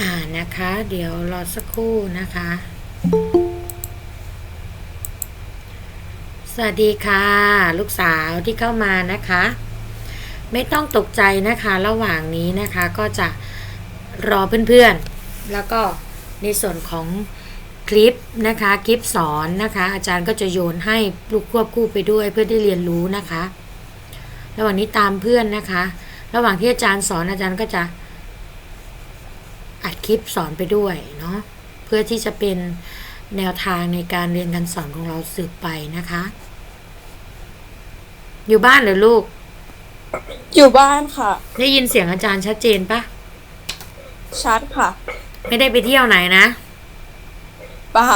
อ่านะคะ เดี๋ยวรอสักครู่นะคะ สวัสดีค่ะ ลูกสาวที่เข้ามานะคะ ไม่ต้องตกใจนะคะ ระหว่างนี้นะคะก็จะรอเพื่อนๆ แล้วก็ในส่วนของคลิปนะคะคลิปสอนนะคะ อาจารย์ก็จะโยนให้ลูกควบคู่ไปด้วยเพื่อได้เรียนรู้นะคะ ระหว่างนี้ตามเพื่อนนะคะ ระหว่างที่อาจารย์สอนอาจารย์ก็จะ อัดคลิปสอนไปด้วยเนาะเพื่อที่จะเป็นแนวทางในการเรียนการสอนของเราสืบไปนะคะ อยู่บ้านเหรือลูก อยู่บ้านค่ะ ได้ยินเสียงอาจารย์ชัดเจนปะชัดค่ะ ไม่ได้ไปเที่ยวไหนนะ เปล่า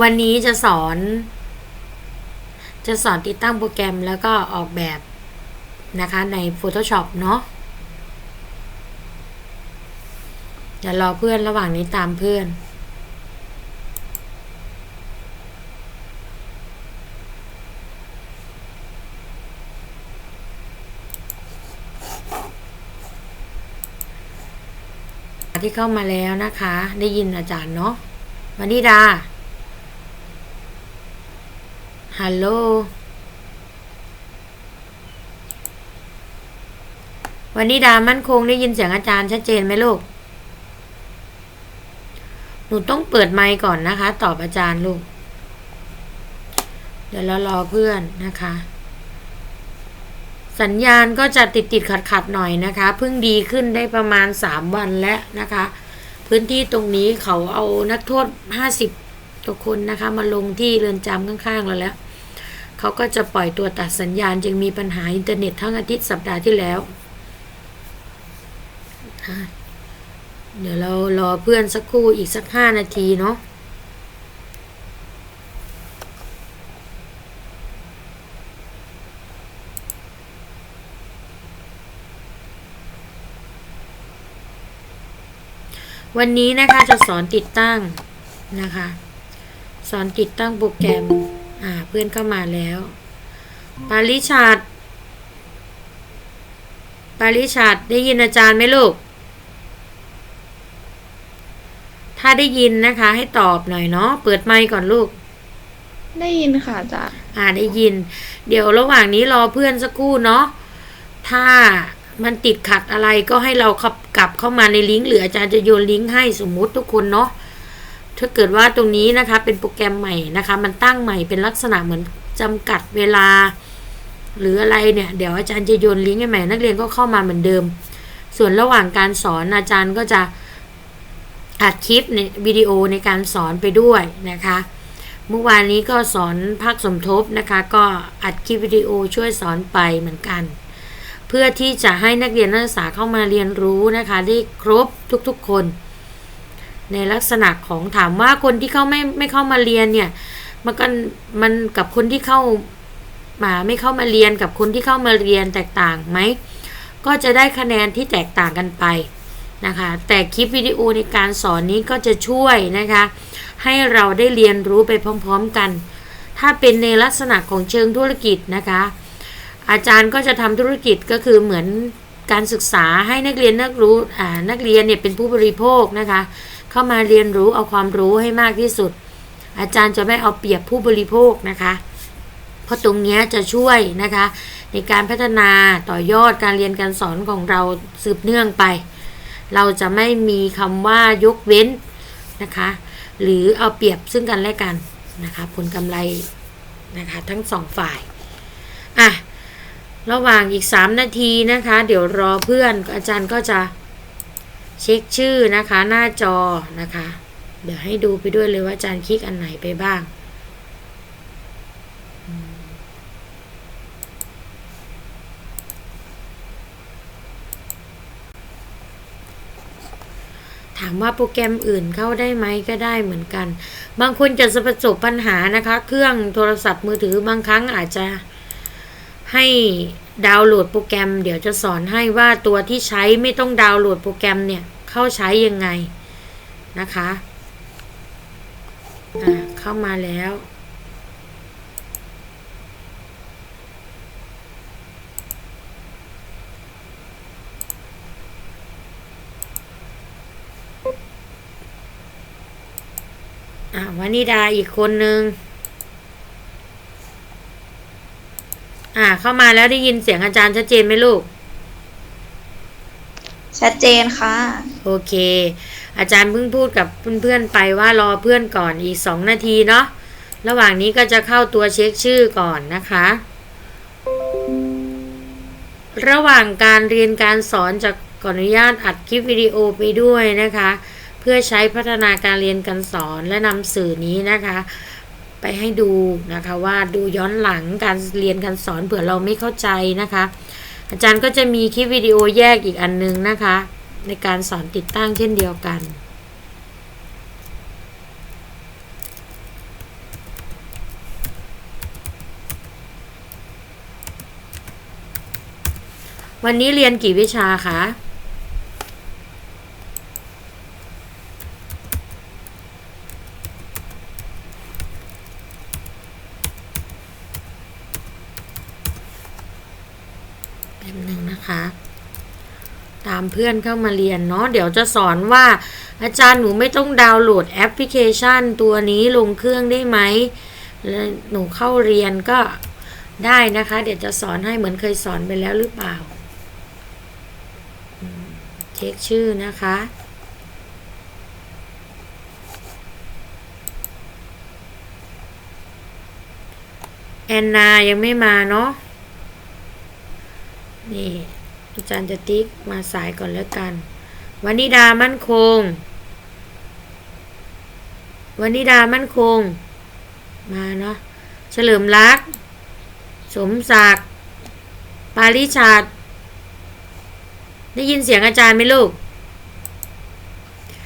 วันนี้จะสอน จะสอนติดตั้งโปรแกรมแล้วก็ออกแบบนะคะใน Photoshop เนาะ เดี๋ยวรอเพื่อนระหว่างนี้ตามเพื่อน ที่เข้ามาแล้วนะคะ ได้ยินอาจารย์เนาะวันนี้ดาฮัลโหลวันนี้ดามั่นคงได้ยินเสียงอาจารย์ชัดเจนไหมลูก หนูต้องเปิดไมค์ก่อนนะคะ ตอบอาจารย์ลูก เดี๋ยวเรารอเพื่อนนะคะ สัญญาณก็จะติดติดขัดขัดหน่อยนะคะ เพิ่งดีขึ้นได้ประมาณ3วันแล้วนะคะ พื้นที่ตรงนี้เขาเอานักโทษ50ตัวคนนะคะ มาลงที่เรือนจำข้างๆเราแล้ว เขาก็จะปล่อยตัวตัดสัญญาณ จึงมีปัญหาอินเทอร์เน็ตทั้งอาทิตย์สัปดาห์ที่แล้ว เดี๋ยวเรารอเพื่อนสักครู่อีกสักห้านาทีเนาะวันนี้นะคะจะสอนติดตั้งนะคะ สอนติดตั้งโปรแกรม อ่าเพื่อนเข้ามาแล้ว ปาริชาดปาริชาดได้ยินอาจารย์ไหมลูก ถ้าได้ยินนะคะ ให้ตอบหน่อยเนาะเปิดไมค์ก่อนลูก ได้ยินค่ะอาจารย์อ่าได้ยิน เดี๋ยวระหว่างนี้รอเพื่อนสักครู่เนาะถ้ามันติดขัดอะไรก็ให้เราขับกลับเข้ามาในลิงก์หรืออาจารย์จะโยนลิงก์ให้สมมุติทุกคนเนาะถ้าเกิดว่าตรงนี้นะคะ เป็นโปรแกรมใหม่นะคะ มันตั้งใหม่เป็นลักษณะเหมือนจำกัดเวลา หรืออะไรเนี่ย เดี๋ยวอาจารย์จะโยนลิงก์ให้ใหม่นักเรียนก็เข้ามาเหมือนเดิม ส่วนระหว่างการสอนอาจารย์ก็จะ อัดคลิปในวิดีโอในการสอนไปด้วยนะคะ เมื่อวานนี้ก็สอนภาคสมทบนะคะ ก็อัดคลิปวิดีโอช่วยสอนไปเหมือนกัน เพื่อที่จะให้นักเรียนนักศึกษาเข้ามาเรียนรู้นะคะ ได้ครบทุกๆคน ในลักษณะของถามว่าคนที่เข้าไม่ไม่เข้ามาเรียนเนี่ย มันก็มันกับคนที่เข้ามาไม่เข้ามาเรียนกับคนที่เข้ามาเรียนแตกต่างไหมก็จะได้คะแนนที่แตกต่างกันไป นะคะ แต่คลิปวิดีโอในการสอนนี้ก็จะช่วยนะคะ ให้เราได้เรียนรู้ไปพร้อมๆกัน ถ้าเป็นในลักษณะของเชิงธุรกิจนะคะ อาจารย์ก็จะทำธุรกิจก็คือเหมือนการศึกษาให้นักเรียนนักรู้นักเรียนเนี่ยเป็นผู้บริโภคนะคะ เข้ามาเรียนรู้เอาความรู้ให้มากที่สุด อาจารย์จะไม่เอาเปรียบผู้บริโภคนะคะ เพราะตรงนี้จะช่วยนะคะ ในการพัฒนาต่อยอดการเรียนการสอนของเราสืบเนื่องไป เราจะไม่มีคำว่ายกเว้นนะคะ หรือเอาเปรียบซึ่งกันและกันนะคะ ผลกำไรนะคะทั้งสองฝ่ายอะระหว่างอีก 3 นาทีนะคะ เดี๋ยวรอเพื่อนอาจารย์ก็จะเช็คชื่อนะคะหน้าจอนะคะ เดี๋ยวให้ดูไปด้วยเลยว่าอาจารย์คลิกอันไหนไปบ้าง ถามว่าโปรแกรมอื่นเข้าได้ไหมก็ได้เหมือนกัน บางคนจะประสบปัญหานะคะ เครื่องโทรศัพท์มือถือบางครั้งอาจจะให้ดาวน์โหลดโปรแกรม เดี๋ยวจะสอนให้ว่าตัวที่ใช้ไม่ต้องดาวน์โหลดโปรแกรมเนี่ยเข้าใช้ยังไงนะคะ อ่าเข้ามาแล้ว อะวานิดาอีกคนนึง อ่า เข้ามาแล้วได้ยินเสียงอาจารย์ชัดเจนไหมลูก ชัดเจนค่ะ โอเค อาจารย์เพิ่งพูดกับเพื่อนๆไปว่ารอเพื่อนก่อนอีกสองนาทีเนาะ ระหว่างนี้ก็จะเข้าตัวเช็คชื่อก่อนนะคะ ระหว่างการเรียนการสอนจะขออนุญาตอัดคลิปวิดีโอไปด้วยนะคะ เพื่อใช้พัฒนาการเรียนการสอนและนำสื่อนี้นะคะ ไปให้ดูนะคะว่าดูย้อนหลังการเรียนการสอนเผื่อเราไม่เข้าใจนะคะ อาจารย์ก็จะมีคลิปวิดีโอแยกอีกอันนึงนะคะ ในการสอนติดตั้งเช่นเดียวกันวันนี้เรียนกี่วิชาคะ แป๊บหนึ่งนะคะ ตาม เพื่อนเข้ามาเรียนเนาะเดี๋ยวจะสอนว่า อาจารย์หนูไม่ต้องดาวน์โหลดแอปพลิเคชัน ตัวนี้ลงเครื่องได้ไหมแล้วหนูเข้าเรียนก็ได้นะคะ เดี๋ยวจะสอนให้เหมือนเคยสอนไปแล้วหรือเปล่าเช็คชื่อนะคะแอนนายังไม่มาเนาะนี่ อาจารย์จะติ๊กมาสายก่อนแล้วกันวานิดามั่นคงวานิดามั่นคง มาเนาะเฉลิมรักษณ์สมศักดิ์ปาริชาดได้ยินเสียงอาจารย์ไหมลูก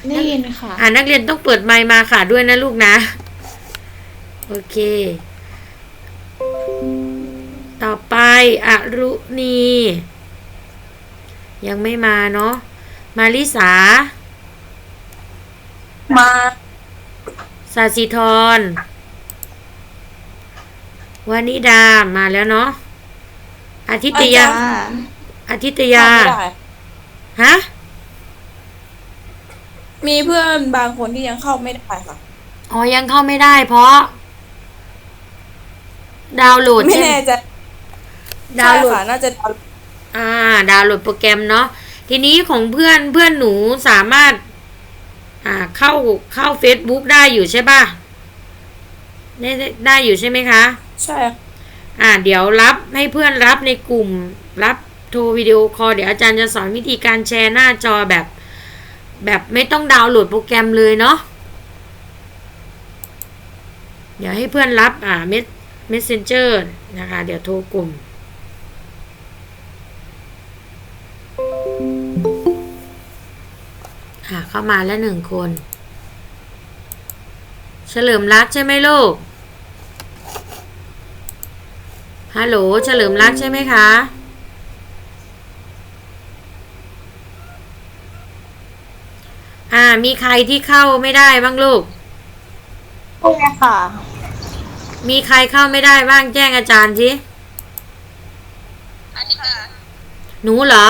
ได้ยินค่ะ อ่านักเรียนต้องเปิดไมค์มาค่ะด้วยนะลูกนะ โอเค ต่อไปอรุณี ยังไม่มาเนาะมาริสา มาสาสิธรวานิดามาแล้วเนาะอาทิตยา อาทิตยาไม่ได้ฮะ มีเพื่อนบางคนที่ยังเข้าไม่ได้ค่ะ อ๋อ ยังเข้าไม่ได้เพราะ ดาวน์โหลดไม่ใช่ไหมแน่ใจดาวน์โหลดใช่ค่ะน่าจะดาวน์ อ่า ดาวน์โหลดโปรแกรมเนาะ ทีนี้ของเพื่อนเพื่อนหนูสามารถ อ่า เข้าเข้า Facebook ได้อยู่ใช่ป่ะได้ได้ได้อยู่ใช่ไหมคะ ใช่ อ่า เดี๋ยวรับให้เพื่อนรับในกลุ่ม รับโทรวิดีโอคอลเดี๋ยวอาจารย์จะสอนวิธีการแชร์หน้าจอแบบ แบบไม่ต้องดาวน์โหลดโปรแกรมเลยเนาะ เดี๋ยวให้เพื่อนรับ อ่าเมสเมสเซนเจอร์นะคะ เดี๋ยวโทรกลุ่ม ค่ะ เข้ามาแล้วหนึ่งคน เฉลิมรักใช่ไหมลูก ฮัลโหล เฉลิมรักใช่ไหมคะอ่ามีใครที่เข้าไม่ได้บ้างลูกโอเคค่ะ มีใครเข้าไม่ได้บ้างแจ้งอาจารย์สิหนูเหรอ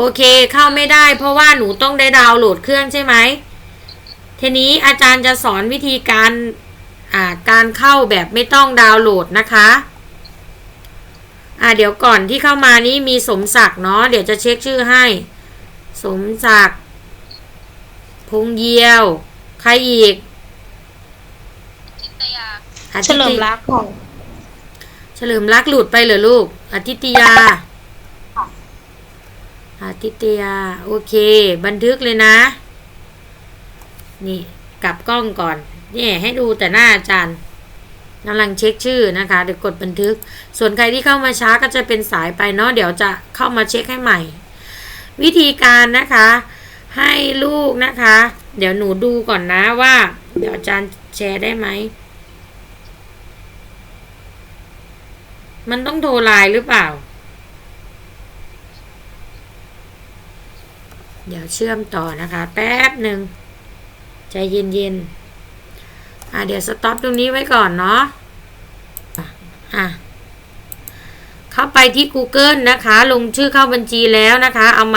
โอเคเข้าไม่ได้ เพราะว่าหนูต้องได้ดาวน์โหลดเครื่องใช่ไหมทีนี้อาจารย์จะสอนวิธีการอ่าการเข้าแบบไม่ต้องดาวน์โหลดนะคะอ่าเดี๋ยวก่อนที่เข้ามานี้มีสมศักดิ์เนาะเดี๋ยวจะเช็คชื่อให้ สมศักดิ์พงเยียว ใครอีกอาทิเฉตยลิมรักของ เฉลิมรักหลุดไปเหรอลูกอาทิตยา อาทิตยา โอเค บันทึกเลยนะ นี่กลับกล้องก่อนนี่ให้ดูแต่หน้าอาจารย์กำลังเช็คชื่อนะคะเดี๋ยวกดบันทึก ส่วนใครที่เข้ามาช้าก็จะเป็นสายไปเนาะเดี๋ยวจะเข้ามาเช็คให้ใหม่ วิธีการนะคะ ให้ลูกนะคะ เดี๋ยวหนูดูก่อนนะว่า เดี๋ยวอาจารย์แชร์ได้ไหมมันต้องโทรไลน์หรือเปล่า เดี๋ยวเชื่อมต่อนะคะ แป๊บหนึ่งใจเย็นๆอะเดี๋ยวสต็อปตรงนี้ไว้ก่อนเนาะอะเข้าไปที่ Google นะคะ ลงชื่อเข้าบัญชีแล้วนะคะ เอาใหม่